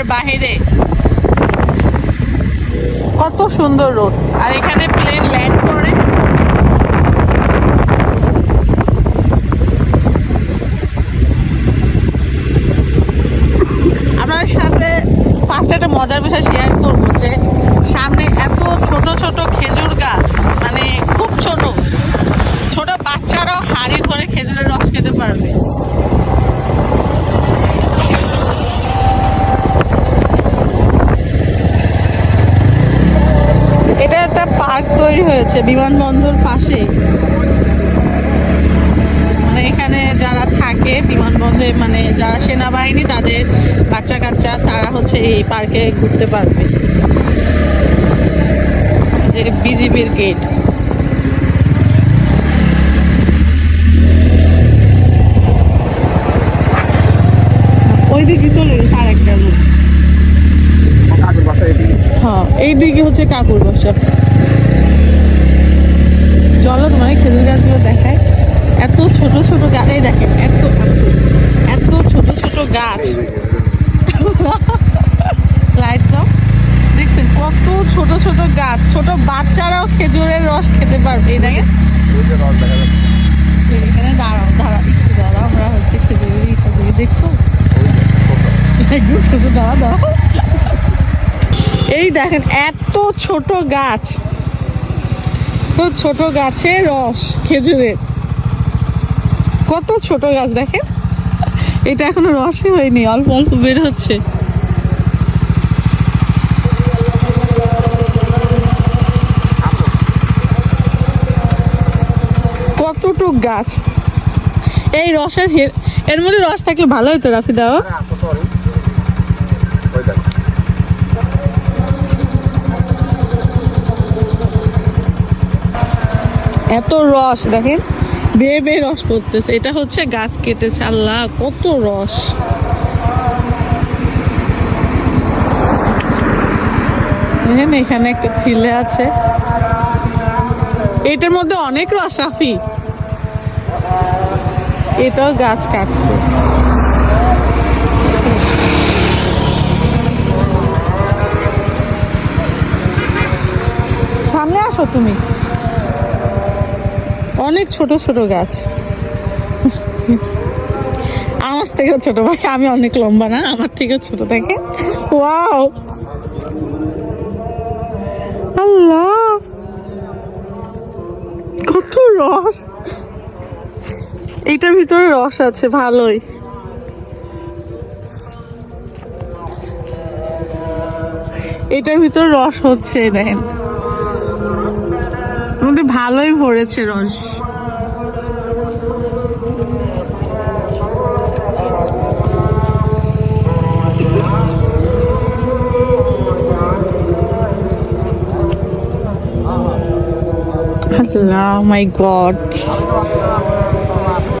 ঢাকার বাহিরে কত সুন্দর রোড আর এখানে প্লেন ল্যান্ড করে। আপনার সাথে ফার্স্ট একটা মজার বিষয় শেয়ার করব যে, সামনে এত ছোট ছোট খেজুর গাছ। হয়েছে বিমানবন্দর পাশে। মানে এখানে যারা থাকে বিমানবন্দরে মানে যারা সেনাবাহিনী তাদের বাচ্চা কাচ্চা তারা হচ্ছে এই পার্কে ঘুরতে পারবে। যে বিজিবির গেট ওই দিকে চলে গেছে আর একটা রুট কাকুর বাসা এদিকে। হ্যাঁ এই দিকে হচ্ছে কাকুর বাসা। চলো তোমার খেজুর গাছগুলো দেখায়। এত ছোট ছোট গাছ এই দেখেন, এত এত ছোট ছোট গাছ। লাইট দাও। দেখছেন, কত ছোট ছোট গাছ। ছোট বাচ্চারাও খেজুরের রস খেতে পারবে। এই দেখেন। এখানে দাঁড়াও দাঁড়াও, একটু দাঁড়াও। আমরা হচ্ছে খেজুরের ইটা করি দেখছ। একদম ছোট দাঁড়া দাঁড়াও। এই দেখেন, এত ছোট গাছ। ছোট গাছে রস, খেজুরের। কত ছোট গাছ দেখেন। এটা এখনও রসই হয়নি, অল্প অল্প বের হচ্ছে। কতটুক গাছ? এই রসের এর মধ্যে রস থাকলে ভালো হতো রাফি দাও আরে আসো তো আরে। ওই দেখ এত রস, দেখেন, বেয়ে বেয়ে রস পড়তেছে। এটা হচ্ছে গাছ কেটেছে, আল্লাহ, কত রস। দেখেন, এখানে একটা ছিলে আছে। এটার মধ্যে অনেক রস রাফি এটাও গাছ কাটছে। সামনে আসো তুমি। অনেক ছোট ছোট গাছ। আমার থেকেও ছোট ভাই, আমি অনেক লম্বা না, আমার থেকে ছোট থাকে ওয়াও! আল্লাহ! কত রস! এইটার ভিতরে রস আছে, ভালোই। এটার ভিতরে রস হচ্ছে, দেখেন। মধ্যে ভালোই ভরেছে রস। আল্লাহ মাই গড